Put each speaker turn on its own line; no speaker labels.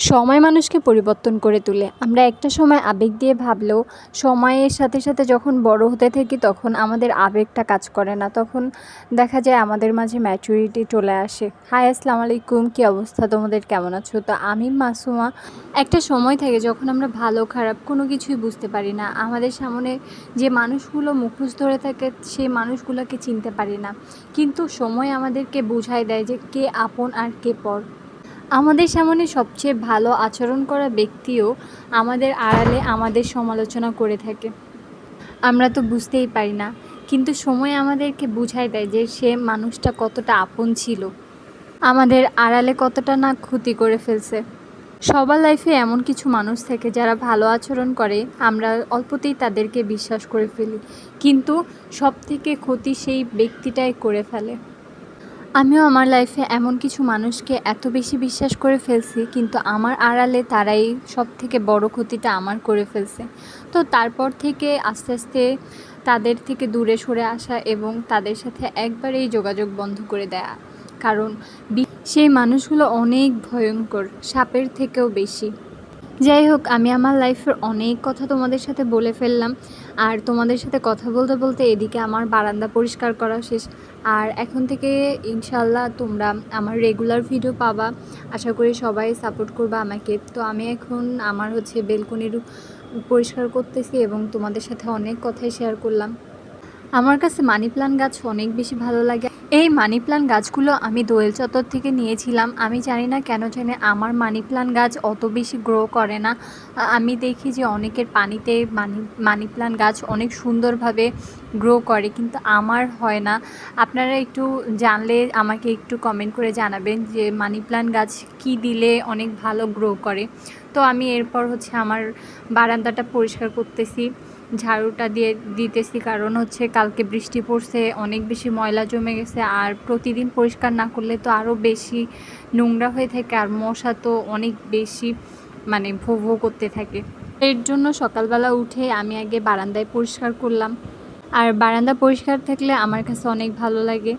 সময় মানুষকে পরিবর্তন করে তোলে। আমরা একটা সময় আবেগ দিয়ে ভাবলেও সময়ের সাথে সাথে যখন বড় হতে থাকি তখন আমাদের আবেগটা কাজ করে না। তখন দেখা যায় আমাদের মাঝে ম্যাচুরিটি চলে আসে। হাই আসসালামু আলাইকুম। কী অবস্থা? তোমাদের কেমন আছো? তো আমি মাসুমা। একটা সময় থাকে যখন আমরা ভালো, খারাপ কোনো কিছুই বুঝতে পারি না। আমাদের সামনে যে মানুষগুলো মুখোশ ধরে থাকে, সেই মানুষগুলোকে চিনতে পারি না। কিন্তু সময় আমাদেরকে বোঝায় দেয় যে কে আপন আর কে পর। আমাদের সামনে সবচেয়ে ভালো আচরণ করা ব্যক্তিও আমাদের আড়ালে আমাদের সমালোচনা করে থাকে। আমরা তো বুঝতেই পারি না, কিন্তু সময় আমাদেরকে বুঝাই দেয় যে সে মানুষটা কতটা আপন ছিল। আমাদের আড়ালে কতটা না ক্ষতি করে ফেলছে। সবার লাইফে এমন কিছু মানুষ থাকে যারা ভালো আচরণ করে, আমরা অল্পতেই তাদেরকে বিশ্বাস করে ফেলি। কিন্তু সব থেকে ক্ষতি সেই ব্যক্তিটাই করে ফেলে। আমিও আমার লাইফে এমন কিছু মানুষকে এত বেশি বিশ্বাস করে ফেলছি, কিন্তু আমার আড়ালে তারাই সব থেকে বড় ক্ষতিটা আমার করে ফেলছে। তো তারপর থেকে আস্তে আস্তে তাদের থেকে দূরে সরে আসা এবং তাদের সাথে একবারেই যোগাযোগ বন্ধ করে দেয়া। কারণ সেই মানুষগুলো অনেক ভয়ঙ্কর, সাপের থেকেও বেশি। যাই হোক, আমি আমার লাইফের অনেক কথা তোমাদের সাথে বলে ফেললাম। আর তোমাদের সাথে কথা বলতে বলতে এদিকে আমার বারান্দা পরিষ্কার করা শেষ। আর এখন থেকে ইনশাল্লাহ তোমরা আমার রেগুলার ভিডিও পাবা। আশা করি সবাই সাপোর্ট করবা আমাকে। তো আমি এখন আমার হচ্ছে বেলকনির পরিষ্কার করতেছি এবং তোমাদের সাথে অনেক কথাই শেয়ার করলাম। আমার কাছে মানি প্লান্ট গাছ অনেক বেশি ভালো লাগে। এই মানি প্লান্ট গাছগুলো আমি দোয়েল চত্বর থেকে নিয়েছিলাম। আমি জানি না কেন জানি আমার মানি প্লান্ট গাছ অত বেশি গ্রো করে না। আমি দেখি যে অনেকের পানিতে মানি মানি প্লান্ট গাছ অনেক সুন্দরভাবে গ্রো করে, কিন্তু আমার হয় না। আপনারা একটু জানলে আমাকে একটু কমেন্ট করে জানাবেন যে মানি প্লান্ট গাছ কি দিলে অনেক ভালো গ্রো করে। তো আমি এরপর হচ্ছে আমার বারান্দাটা পরিষ্কার করতেছি। ঝাড়ুটা দিয়ে দিতেছি, কারণ হচ্ছে কালকে বৃষ্টি পড়ছে, অনেক বেশি ময়লা জমে গেছে, আর প্রতিদিন পরিষ্কার না করলে তো আরও বেশি নোংরা হয়ে থাকে, আর মশা তো অনেক বেশি মানে ভো ভো করতে থাকে। এর জন্য সকালবেলা উঠে আমি আগে বারান্দায় পরিষ্কার করলাম, আর বারান্দা পরিষ্কার থাকলে আমার কাছে অনেক ভালো লাগে।